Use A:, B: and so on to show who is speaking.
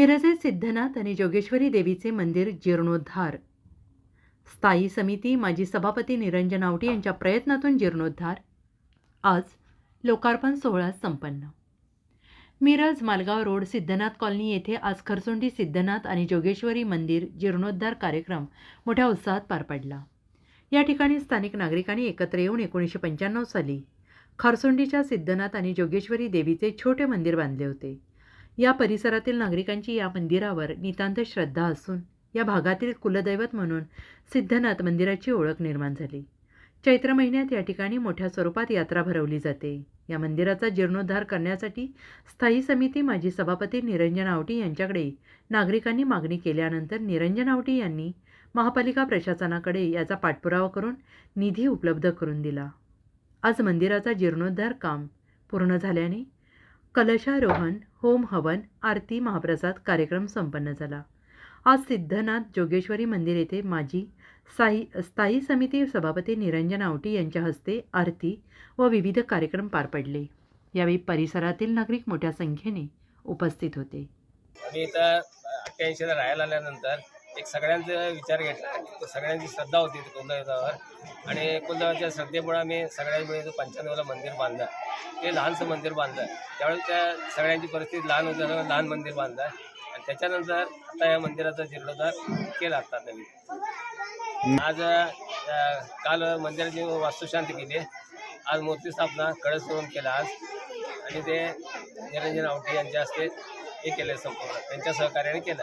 A: मिरजे सिद्धनाथ आणि जोगेश्वरी देवीचे मंदिर जीर्णोद्धार. स्थायी समिती माजी सभापती निरंजन आवटी यांच्या प्रयत्नातून जीर्णोद्धार. आज लोकार्पण सोहळा संपन्न. मिरज मालगाव रोड सिद्धनाथ कॉलनी येथे आज खरसुंडी सिद्धनाथ आणि जोगेश्वरी मंदिर जीर्णोद्धार कार्यक्रम मोठ्या उत्साहात पार पडला. या ठिकाणी स्थानिक नागरिकांनी एकत्र येऊन एकोणीसशे पंच्याण्णव साली खरसुंडीच्या सिद्धनाथ आणि जोगेश्वरी देवीचे छोटे मंदिर बांधले होते. या परिसरातील नागरिकांची या मंदिरावर नितांत श्रद्धा असून या भागातील कुलदैवत म्हणून सिद्धनाथ मंदिराची ओळख निर्माण झाली. चैत्र महिन्यात या ठिकाणी मोठ्या स्वरूपात यात्रा भरवली जाते. या मंदिराचा जीर्णोद्धार करण्यासाठी स्थायी समिती माजी सभापती निरंजन आवटी यांच्याकडे नागरिकांनी मागणी केल्यानंतर निरंजन आवटी यांनी महापालिका प्रशासनाकडे याचा पाठपुरावा करून निधी उपलब्ध करून दिला. आज मंदिराचा जीर्णोद्धार काम पूर्ण झाल्याने कलशारोहण होम हवन आरती महाप्रसाद कार्यक्रम संपन्न झाला. आज सिद्धनाथ जोगेश्वरी मंदिर येथे माजी साई स्थायी समिती सभापती निरंजन आवटी यांच्या हस्ते आरती व विविध कार्यक्रम पार पडले. यावेळी परिसरातील नागरिक मोठ्या संख्येने उपस्थित होते.
B: आम्ही इथं अठ्ठ्याऐंशीला राहायला आल्यानंतर एक सगळ्यांचा विचार घेतला. सगळ्यांची श्रद्धा होती कुलदेवतावर आणि कुलदेवाच्या श्रद्धेमुळे आम्ही सगळ्यांमुळे जो पंच्याण्णवला मंदिर बांधलं. ते लहानसं मंदिर बांधलं. त्यावेळेस त्या सगळ्यांची परिस्थिती लहान होती त्यामुळे लहान मंदिर बांधलं. आणि त्याच्यानंतर आता या मंदिराचा जीर्णोद्धार केला आता नवीन. आज काल मंदिराची वास्तुशांती केली. आज मूर्ती स्थापना कळस करून केला आज. आणि ते निरंजन आवटी यांच्या हस्ते हे केलं संपूर्ण. त्यांच्या सहकार्याने केलं.